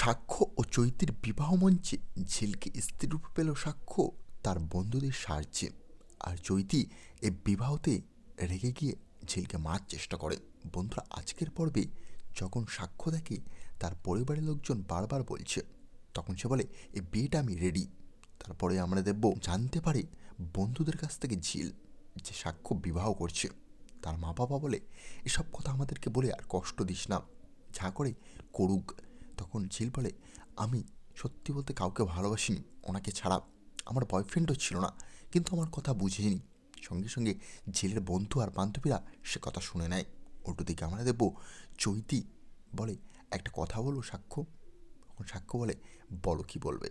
সাক্ষ্য ও চৈতির বিবাহ মঞ্চে ঝিলকে স্ত্রীরূপে পেল সাক্ষ্য, তার বন্ধুদের সাহায্যে। আর চৈতি এ বিবাহতে রেগে গিয়ে ঝিলকে মারার চেষ্টা করে। বন্ধুরা, আজকের পর্বে যখন সাক্ষ্য দেখে তার পরিবারের লোকজন বারবার বলছে, তখন সে বলে এই বিয়েটা আমি রেডি তারপরে আমরা দেখব, জানতে পারি বন্ধুদের কাছ থেকে ঝিল যে সাক্ষ্য বিবাহ করছে। তার মা বাবা বলে, এসব কথা আমাদেরকে বলে আর কষ্ট দিস না। যা করে করুক। তখন ঝিল বলে, আমি সত্যি বলতে কাউকে ভালোবাসিনি। ওনাকে ছাড়া আমার বয়ফ্রেন্ডও ছিল না। কিন্তু আমার কথা বুঝেনি। সঙ্গে সঙ্গে ঝিলের বন্ধু আর বান্ধবীরা সে কথা শুনে নেয়। উল্টো দিকে আমরা দেখব চৈতি বলে একটা কথা বলব সাক্ষ্য। তখন সাক্ষ্য বলে, বলো কি বলবে?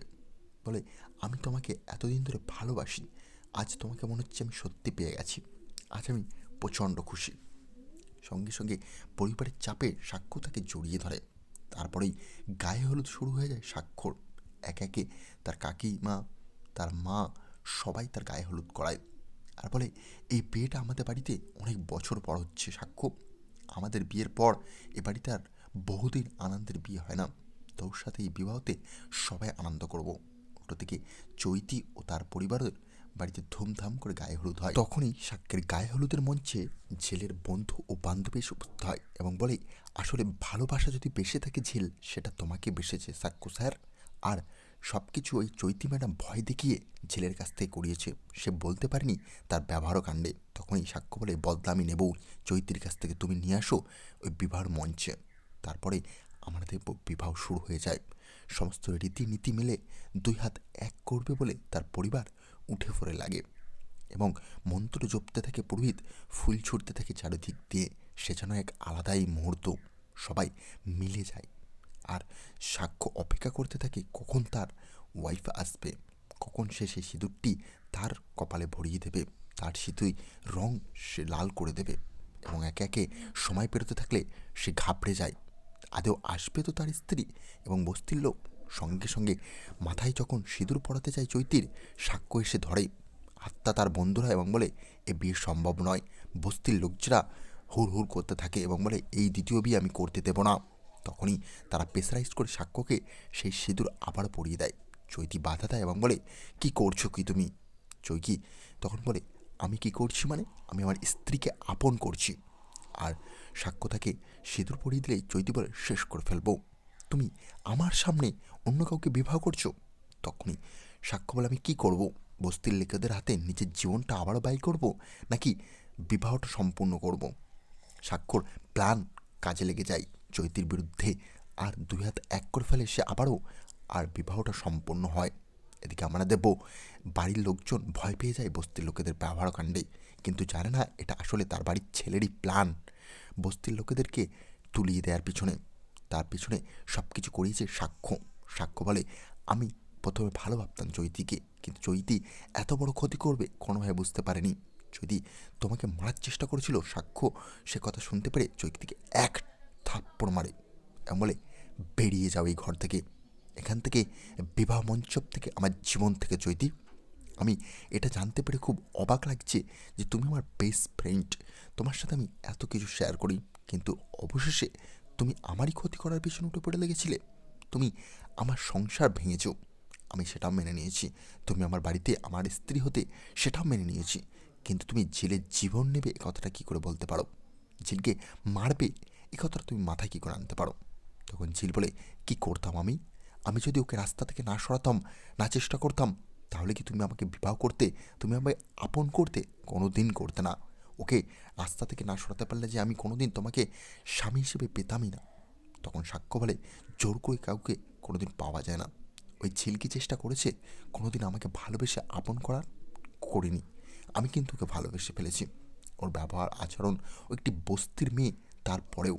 বলে, আমি তোমাকে এতদিন ধরে ভালোবাসি। আজ তোমাকে মনে হচ্ছে আমি সত্যি পেয়ে গেছি। আজ আমি প্রচণ্ড খুশি। সঙ্গে সঙ্গে পরিবারের চাপে সাক্ষ্য তাকে জড়িয়ে ধরে। তারপরেই গায়ে হলুদ শুরু হয়ে যায় স্বাক্ষর। একে একে তার কাকিমা, তার মা সবাই তার গায়ে হলুদ করায় আর বলে, এই বিয়েটা আমাদের বাড়িতে অনেক বছর পর হচ্ছে সাক্ষ্য আমাদের বিয়ের পর এ বাড়িতে আর বহুদিন আনন্দের বিয়ে হয় না। তোর সাথে এই বিবাহতে সবাই আনন্দ করব। ওটা থেকে চৈতি ও তার পরিবারের বাড়িতে ধুমধাম করে গায়ে হলুদ হয়। তখনই সাক্ষ্যের গায়ে হলুদের মঞ্চে ঝিলের বন্ধু ও বান্ধবী উপস্থিত হয় এবং বলে, আসলে ভালোবাসা যদি বেসে থাকে ঝিল, সেটা তোমাকে বেসেছে সাক্ষ্য স্যার। আর সব কিছু ওই চৈতি ম্যাডাম ভয় দেখিয়ে ঝিলের কাছ থেকে করিয়েছে। সে বলতে পারেনি তার ব্যবহারও কাণ্ডে। তখনই সাক্ষ্য বলে, বদলামি নেব। চৈতির কাছ থেকে তুমি নিয়ে আসো ওই বিবাহর মঞ্চে। তারপরে আমাদের বিবাহ শুরু হয়ে যায়। সমস্ত রীতিনীতি মিলে দুই হাত এক করবে বলে তার পরিবার উঠে পড়ে লাগে এবং মন্ত্র জপতে থাকে পুরোহিত, ফুল ছুটতে থাকে চারিদিক দিয়ে। সে যেন এক আলাদাই মুহূর্ত। সবাই মিলে যায়। আর সাক্ষ্য অপেক্ষা করতে থাকে কখন তার ওয়াইফ আসবে, কখন সে সেই সিঁদুরটি তার কপালে ভরিয়ে দেবে, তার সিঁদুই রং সে লাল করে দেবে এবং একে একে সময় পেরোতে থাকলে সে ঘাবড়ে যায়। আদেও আসবে তো তার স্ত্রী এবং বস্তির লোক? সঙ্গে সঙ্গে মাথায় যখন সিঁদুর পড়াতে যায় চৈতির, সাক্ষ্য এসে ধরে। আত্মা তার বন্ধুরা এবং বলে, এ বিয়ে সম্ভব নয়। বস্তির লোকজরা হুড় হুড় করতে থাকে এবং বলে, এই দ্বিতীয় বিয়ে আমি করতে দেব না। তখনই তারা প্রেসারাইজ করে সাক্ষ্যকে সেই সিঁদুর আবার পরিয়ে দেয়। চৈতি বাধা দেয় এবং বলে, কি করছ কি তুমি? চৈকি তখন বলে, আমি কি করছি মানে? আমি আমার স্ত্রীকে আপন করছি। আর সাক্ষ্য তাকে সিঁদুর পরিয়ে দিলেই চৈতি বলে, শেষ করে ফেলব। তুমি আমার সামনে অন্য কাউকে বিবাহ করছ? তখনই সাক্ষ্য বলে আমি কি করব? বস্তির লেখকদের হাতে নিজের জীবনটা আবারও ব্যয় করব? নাকি বিবাহটা সম্পূর্ণ করব? স্বাক্ষর প্ল্যান কাজে লেগে যায়। চৈতির বিরুদ্ধে আর দুই হাত এক করে ফেলে সে আবারও আর বিবাহটা সম্পন্ন হয়। এদিকে আমরা দেব বাড়ির লোকজন ভয় পেয়ে যায় বস্তির লোকেদের ব্যবহার কাণ্ডে। কিন্তু জানে না এটা আসলে তার বাড়ির ছেলেরই প্ল্যান। বস্তির লোকেদেরকে তুলিয়ে দেওয়ার পিছনে তার পিছনে সব কিছু করিয়েছে সাক্ষ্য। সাক্ষ্য বলে, আমি প্রথমে ভালো ভাবতাম চৈতিকে, কিন্তু চৈতি এত বড় ক্ষতি করবে কোনোভাবে বুঝতে পারেনি। চৈতি তোমাকে মারার চেষ্টা করেছিল সাক্ষ্য, সে কথা শুনতে পেরে চৈতিকে এক থাপ্পড় মারে। এমন বলে, বেরিয়ে যাও এই ঘর থেকে। এখান থেকে বিবাহ মঞ্চপ থেকে আমার জীবন থেকে চৈতি। আমি এটা জানতে পেরে খুব অবাক লাগছে যে তুমি আমার বেস্ট ফ্রেন্ড তোমার সাথে আমি এত কিছু শেয়ার করি, কিন্তু অবশেষে তুমি আমারই ক্ষতি করার পিছনে উঠে পড়ে লেগেছিলে? তুমি আমার সংসার ভেঙেছো। আমি সেটাও মেনে নিয়েছি। তুমি আমার বাড়িতে আমার স্ত্রী হতে সেটাও মেনে নিয়েছি। কিন্তু তুমি জেলের জীবন নেবে এ কথাটা কী করে বলতে পারো? ঝিলকে মারবে এ কথাটা তুমি মাথায় কী করে আনতে পারো? তখন ঝিল বলে, কি করতাম আমি? আমি যদি ওকে রাস্তা থেকে না সরাতাম, না চেষ্টা করতাম, তাহলে কি তুমি আমাকে বিবাহ করতে, তুমি আমাকে আপন করতে কোনো দিন করতে না? ওকে রাস্তা থেকে না সরাতে পারলে যে আমি কোনো দিন তোমাকে স্বামী হিসেবে পেতামই না। তখন সাক্ষ্য বলে জোর করে কাউকে কোনোদিন পাওয়া যায় না। ওই ঝিলকি চেষ্টা করেছে কোনোদিন আমাকে ভালোবেসে আপন করার? করিনি। আমি কিন্তু ওকে ভালোবেসে ফেলেছি। ওর ব্যবহার, আচরণ, ও একটি বস্তির মেয়ে, তারপরেও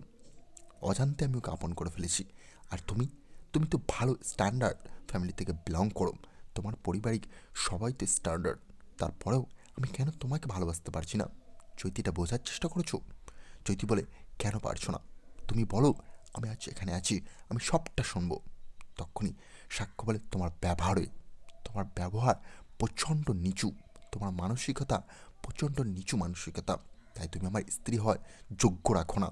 অজান্তে আমি ওকে আপন করে ফেলেছি। আর তুমি? তুমি তো ভালো স্ট্যান্ডার্ড ফ্যামিলি থেকে বিলং করো। তোমার পারিবারিক সবাই তো স্ট্যান্ডার্ড। তারপরেও আমি কেন তোমাকে ভালোবাসতে পারছি না? চৈতিটা বোঝার চেষ্টা করেছ? চৈতি বলে, কেন পারছ না? তুমি বলো, আমি আজ এখানে আছি, আমি সবটা শুনব। তখনই সাক্ষ্য বলে, তোমার ব্যবহারে, তোমার ব্যবহার প্রচণ্ড নিচু, তোমার মানসিকতা প্রচণ্ড নিচু মানসিকতা। তাই তুমি আমার স্ত্রী হয় যোগ্য রাখো না।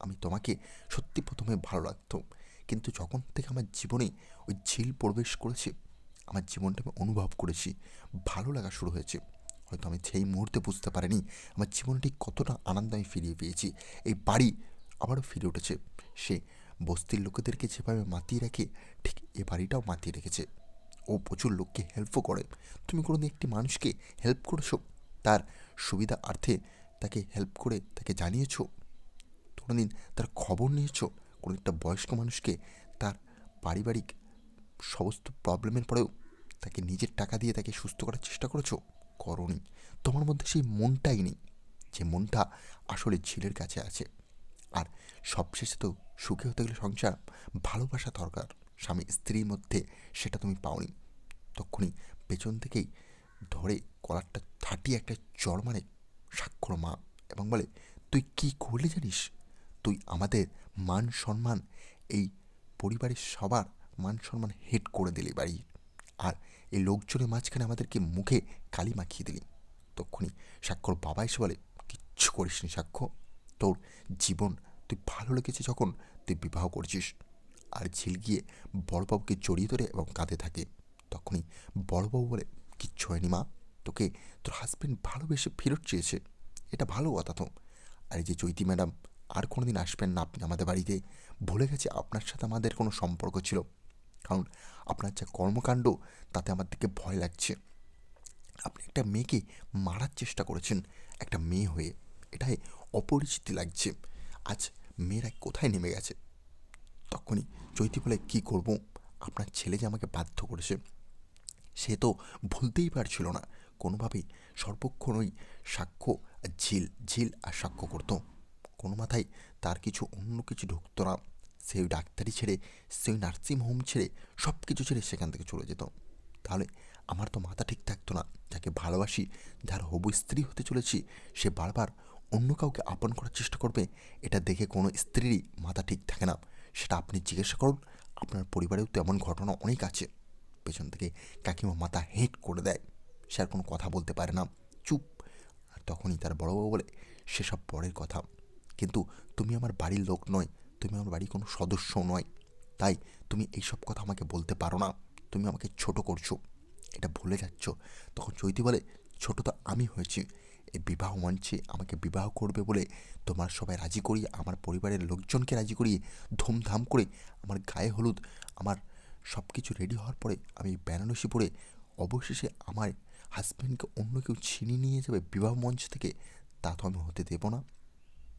আমি তোমাকে সত্যি প্রথমে ভালো লাগতো কিন্তু যখন থেকে আমার জীবনে ওই ঝিল প্রবেশ করেছে, আমার জীবনটা আমি অনুভব করেছি। ভালো লাগা শুরু হয়েছে। হয়তো আমি সেই মুহূর্তে বুঝতে পারিনি। আমার জীবনে ঠিক কতটা আনন্দ আমি ফিরিয়ে পেয়েছি। এই বাড়ি আবারও ফিরে উঠেছে। সে বস্তির লোকেদেরকে যেভাবে মাতিয়ে রাখে, ঠিক এ বাড়িটাও মাতিয়ে রেখেছে। ও প্রচুর লোককে হেল্পও করে। তুমি কোনোদিন একটি মানুষকে হেল্প করেছ? তার সুবিধা অর্থে তাকে হেল্প করে তাকে জানিয়েছো? কোনোদিন তার খবর নিয়েছো? কোনো একটা বয়স্ক মানুষকে তার পারিবারিক সমস্ত প্রবলেমের পরেও তাকে নিজের টাকা দিয়ে তাকে সুস্থ করার চেষ্টা করেছ? করনি। তোমার মধ্যে সেই মনটাই নেই। যে মনটা আসলে ঝিলের কাছে আছে। আর সবশেষে তো সুখে হতে গেলে সংসার, ভালোবাসা দরকার। স্বামী স্ত্রীর মধ্যে সেটা তুমি পাওনি। তখনই পেছন থেকেই ধরে কলারটা থাটিয়ে একটা চড় মানে স্বাক্ষর মা এবং বলে, তুই কি করলি জানিস? তুই আমাদের মান সম্মান এই পরিবারের সবার মান সম্মান হেট করে দিলি বাড়ি। আর এই লোকজনের মাঝখানে আমাদেরকে মুখে কালি মাখিয়ে দিলি। তখনই স্বাক্ষর বাবা এসে বলে, কিচ্ছু করিসনি সাক্ষ্য তোর জীবন তুই ভালো লেগেছে যখন তুই বিবাহ করছিস। আর ঝিল গিয়ে বড়বাবুকে জড়িয়ে ধরে এবং কাঁদে থাকে। তখনই বড়বাবু বলে, কিচ্ছু হয়নি মা। তোকে তোর হাজব্যান্ড ভালোবেসে ফেরত চেয়েছে। এটা ভালো কথা তো। আর এই যে চৈতি ম্যাডাম, আর কোনো দিন আসবেন না আপনি আমাদের বাড়িতে। ভুলে গেছে আপনার সাথে আমাদের কোনো সম্পর্ক ছিল। কারণ আপনার যা কর্মকাণ্ড, তাতে আমার দিকে ভয় লাগছে। আপনি একটা মেয়েকে মারার চেষ্টা করেছেন, একটা মেয়ে হয়ে। এটাই অপরিচিতি লাগছে। আজ মেয়েরা কোথায় নেমে গেছে? তখনই চৈতি বলে, কী করব? আপনার ছেলে যে আমাকে বাধ্য করেছে। সে তো ভুলতেই পারছিল না। কোনোভাবেই সর্বক্ষণ ওই সাক্ষ্য আর ঝিল ঝিল আর সাক্ষ্য করতো। কোনো মাথায় তার কিছু অন্য কিছু ঢুকতো না। সে ওই ডাক্তারি ছেড়ে, সেই নার্সিং হোম ছেড়ে সব কিছু ছেড়ে সেখান থেকে চলে যেত। তাহলে আমার তো মাথা ঠিক থাকতো না। যাকে ভালোবাসি, যার হবু স্ত্রী হতে চলেছি, সে বারবার অন্য কাউকে আপন করার চেষ্টা করবে, এটা দেখে কোনো স্ত্রীরই মাথা ঠিক থাকে না। সেটা আপনি জিজ্ঞাসা করুন, আপনার পরিবারেও তো এমন ঘটনা অনেক আছে। পেছন থেকে কাকিমা মাথা হেঁট করে দেয়, সে আর কোনো কথা বলতে পারে না। চুপ। আর তখনই তার বড়বাবু বলে, সেসব পরের কথা। কিন্তু তুমি আমার বাড়ির লোক নয় তুমি আমার বাড়ির কোনো সদস্য নয়। তাই তুমি এইসব কথা আমাকে বলতে পারো না। তুমি আমাকে ছোট করছ। এটা ভুলে যাচ্ছ। তখন চৈতি বলে, ছোট তো আমি হয়েছি। এই বিবাহ মঞ্চে আমাকে বিবাহ করবে বলে তোমার সবাই রাজি করিয়ে, আমার পরিবারের লোকজনকে রাজি করিয়ে ধুমধাম করে আমার গায়ে হলুদ, আমার সব কিছু রেডি হওয়ার পরে আমি বেনারসি পরে অবশেষে আমার হাজব্যান্ডকে অন্য কেউ ছিনিয়ে নিয়ে যাবে বিবাহ মঞ্চ থেকে, তা তো আমি হতে দেবো না।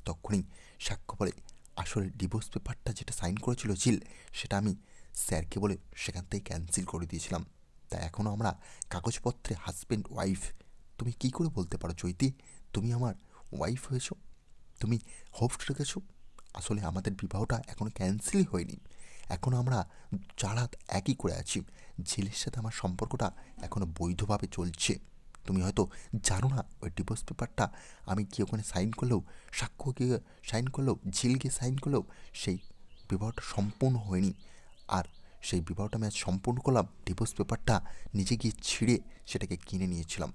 তখনই সাক্ষ্য বলে আসলে ডিভোর্স পেপারটা যেটা সাইন করেছিল ঝিল সেটা আমি স্যারকে বলে সেখান থেকে ক্যান্সেল করে দিয়েছিলাম। তাই এখনও আমরা কাগজপত্রে হাজব্যান্ড ওয়াইফ তুমি কি করে বলতে পারো চৈতি? তুমি আমার ওয়াইফ হয়েছো? তুমি হোপস রেখেছো? আসলে আমাদের বিবাহটা এখনও ক্যান্সেলই হয়নি। এখন আমরা চার হাত একই করে আছি ঝিলের সাথে আমার সম্পর্কটা এখনও বৈধভাবে চলছে। তুমি হয়তো জানো না, ওই ডিভোর্স পেপারটা আমি কি ওখানে সাইন করলেও, সাক্ষ্য গিয়ে সাইন করলেও, ঝিল গিয়ে সাইন করলেও, সেই বিবাহটা সম্পূর্ণ হয়নি। আর সেই বিবাহটা আমি আজ সম্পূর্ণ করলাম ডিভোর্স পেপারটা নিজে গিয়ে ছিঁড়ে সেটাকে কিনে নিয়েছিলাম।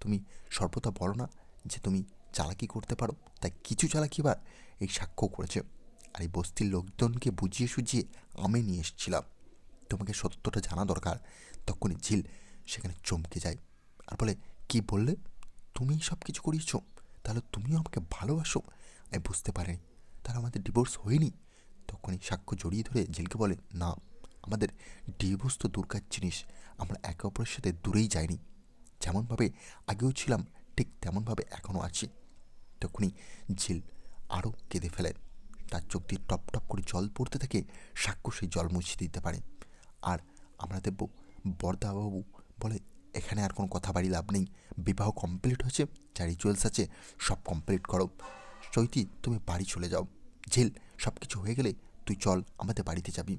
তুমি সর্বদা বলো না যে তুমি চালাকি করতে পারো, তাই কিছু চালাকি এবার এই সাক্ষ্য করেছে। আর এই বস্তির লোকজনকে বুঝিয়ে সুঝিয়ে আমি নিয়ে এসেছিলাম। তোমাকে সত্যটা জানা দরকার, তখনই ঝিল সেখানে চমকে যায়। আর বলে, কি বললে? তুমি সব কিছু করিয়েছো। তাহলে তুমিও আমাকে ভালোবাসো? আমি বুঝতে পারিনি। তাহলে আমাদের ডিভোর্স হয়নি। তখনই সাক্ষ্য জড়িয়ে ধরে ঝিলকে বলে, না, আমাদের ডিভোর্স তো দুর্গার জিনিস। আমরা একে অপরের সাথে দূরেই যাইনি। যেমনভাবে আগেও ছিলাম, ঠিক তেমনভাবে এখনও আছি। তখনই ঝিল আরও কেঁদে ফেলে। তার চোখ দিয়ে টপ টপ করে জল পড়তে থাকে। সাক্ষ্য সেই জল মুছিয়ে দিতে পারে। আর আমরা দেখব বরদাবাবু, বলে এখানে আর কোনো কথা বাড়ি লাভ নেই। বিবাহ কমপ্লিট হয়েছে যা রিচুয়ালস আছে, সব কমপ্লিট করো। চৈতি, তুমি বাড়ি চলে যাও। ঝিল সব কিছু হয়ে গেলে তুই চল, আমাদের বাড়িতে যাবি।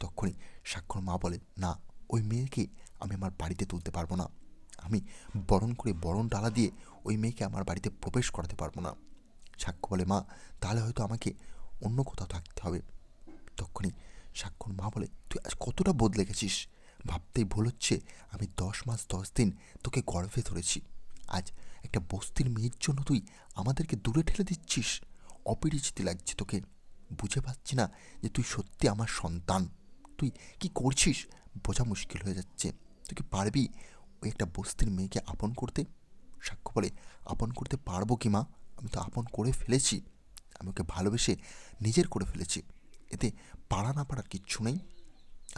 তখনই সাক্ষর মা বলে, না, ওই মেয়েকে আমি আমার বাড়িতে তুলতে পারব না। আমি বরণ করে বরণ ডালা দিয়ে ওই মেয়েকে আমার বাড়িতে প্রবেশ করাতে পারব না। সাক্ষ্য বলে, মা, তাহলে হয়তো আমাকে অন্য কোথাও থাকতে হবে। তখনই সাক্ষর মা বলে, তুই আজ কতটা বদলে গেছিস? ভাবতেই ভুল হচ্ছে, আমি দশ মাস দশ দিন তোকে গর্ভে ধরেছি। আজ একটা বস্তির মেয়ের জন্য তুই আমাদেরকে দূরে ঠেলে দিচ্ছিস। অপরিচিতি লাগছে তোকে। বুঝে পাচ্ছি না যে তুই সত্যি আমার সন্তান। তুই কি করছিস? বোঝা মুশকিল হয়ে যাচ্ছে। তুই কি পারবি ওই একটা বস্তির মেয়েকে আপন করতে? সাক্ষ্য বলে, আপন করতে পারব কি মা? আমি তো আপন করে ফেলেছি। আমি ওকে ভালোবেসে নিজের করে ফেলেছি। এতে পারা না পারার কিচ্ছু নেই।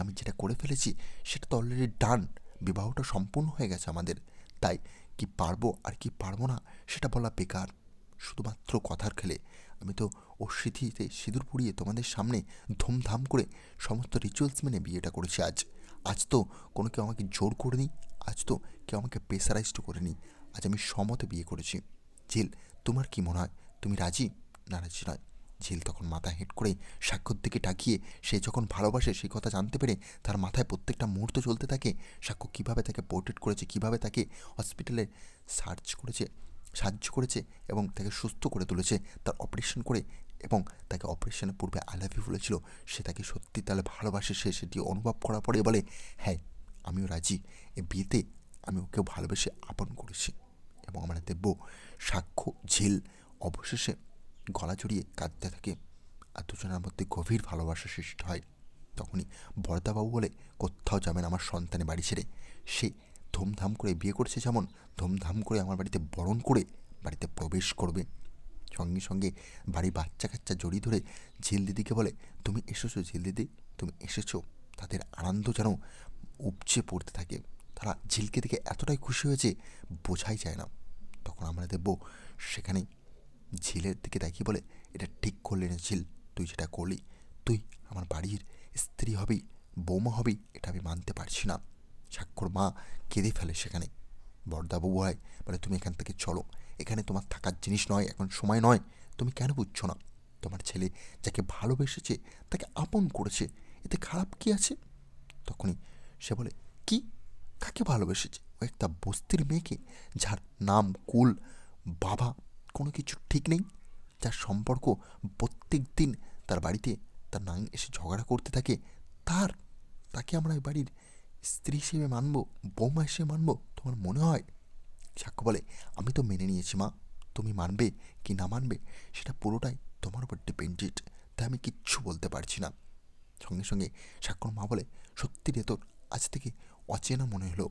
আমি যেটা করে ফেলেছি, সেটা তো অলরেডি ডান বিবাহটা সম্পূর্ণ হয়ে গেছে আমাদের। তাই কি পারব আর কি পারব না, সেটা বলা বেকার। শুধুমাত্র কথার খেলে। আমি তো ও স্মৃতিতে সিঁদুর পুড়িয়ে তোমাদের সামনে ধুমধাম করে সমস্ত রিচুয়ালস মেনে বিয়েটা করেছি আজ। আজ তো কোনো কেউ আমাকে জোর করেনি, আজ তো কেউ আমাকে প্রেসারাইজড করেনি। আজ আমি সমতে বিয়ে করেছি। জেল, তোমার কি মনে হয়? তুমি রাজি না রাজি নয়? ঝিল তখন মাথা হেঁট করে সাক্ষর দিকে তাকিয়ে সে যখন ভালোবাসে সেই কথা জানতে পেরে তার মাথায় প্রত্যেকটা মুহূর্ত চলতে থাকে। সাক্ষ্য কীভাবে তাকে পোর্ট্রেট করেছে, কীভাবে তাকে হসপিটালে সার্চ করেছে, সাহায্য করেছে এবং তাকে সুস্থ করে তুলেছে, তার অপারেশন করে এবং তাকে অপারেশনের পূর্বে আই বলেছিল, সে তাকে সত্যি তাহলে ভালোবাসে, সে সেটি অনুভব করার পরে বলে হ্যাঁ আমিও রাজি। এ বিয়েতে আমি ওকেও ভালোবেসে আপন করেছি এবং আমরা দেখব সাক্ষ্য ঝিল অবশেষে গলা জড়িয়ে কাঁদতে থাকে। আর দুজনের মধ্যে গভীর ভালোবাসা সৃষ্টি হয়। তখনই বরদাবাবু বলে, কোথাও যাবেন আমার সন্তানের বাড়ি ছেড়ে। সে ধুমধাম করে বিয়ে করছে যেমন ধুমধাম করে আমার বাড়িতে বরণ করে বাড়িতে প্রবেশ করবে। সঙ্গে সঙ্গে বাড়ির বাচ্চা কাচ্চা জড়িয়ে ধরে ঝিল দিদিকে বলে, তুমি এসেছ ঝিল দিদি? তুমি এসেছ? তাদের আনন্দ যেন উপচে পড়তে থাকে। তারা ঝিলকে দেখে এতটাই খুশি হয়েছে, বোঝাই যায় না। তখন আমরা দেখব সেখানে ঝিলের দিকে তাকিয়ে বলে, এটা ঠিক করলি না ঝিল, তুই যেটা করলি, তুই আমার বাড়ির স্ত্রী হবি, বৌমা হবি, এটা আমি মানতে পারছি না। স্বাক্ষর মা কেঁদে ফেলে সেখানে। বড়দাবু হয় বলে তুমি এখান থেকে চলো। এখানে তোমার থাকার জিনিস নয়, এখন সময় নয়। তুমি কেন বুঝছ না? তোমার ছেলে যাকে ভালোবেসেছে, তাকে আপন করেছে। এতে খারাপ কি আছে? তখনই সে বলে, কি? কাকে ভালোবেসেছে? ও একটা বস্তির মেয়েকে, যার নাম কুল বাবা কোনো কিছু ঠিক নেই। যার সম্পর্ক প্রত্যেক দিন তার বাড়িতে তার নাং এসে ঝগড়া করতে থাকে, তার, তাকে আমরা এই বাড়ির স্ত্রী হিসেবে মানব, বৌমা হিসেবে মানব, তোমার মনে হয়? সাক্ষ্য বলে, আমি তো মেনে নিয়েছি মা, তুমি মানবে কি না মানবে, সেটা পুরোটাই তোমার উপর ডিপেন্ডেড তাই আমি কিচ্ছু বলতে পারছি না। সঙ্গে সঙ্গে সাক্ষর মা বলে, সত্যি রে তোর, আজ থেকে অচেনা মনে হলো।